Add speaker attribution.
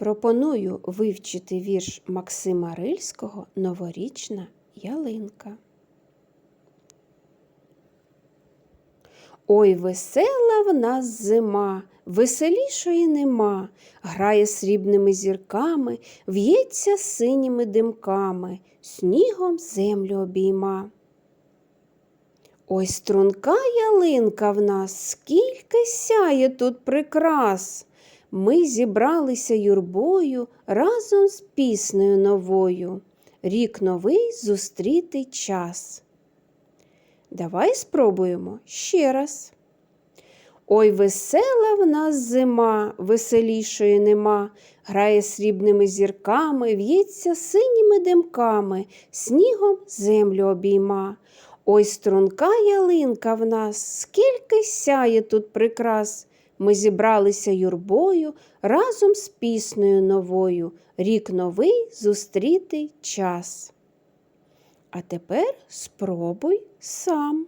Speaker 1: Пропоную вивчити вірш Максима Рильського Новорічна ялинка. Ой, весела в нас зима, веселішої нема, грає срібними зірками, в'ється синіми димками, снігом землю обійма. Ой, струнка ялинка в нас, скільки сяє тут прикрас. Ми зібралися юрбою разом з піснею новою. Рік новий зустріти час. Давай спробуємо ще раз. Ой, весела в нас зима, веселішої нема, грає срібними зірками, в'ється синіми димками, снігом землю обійма. Ой, струнка ялинка в нас, скільки сяє тут прикрас. Ми зібралися юрбою разом з піснею новою, рік новий зустріти час. А тепер спробуй сам.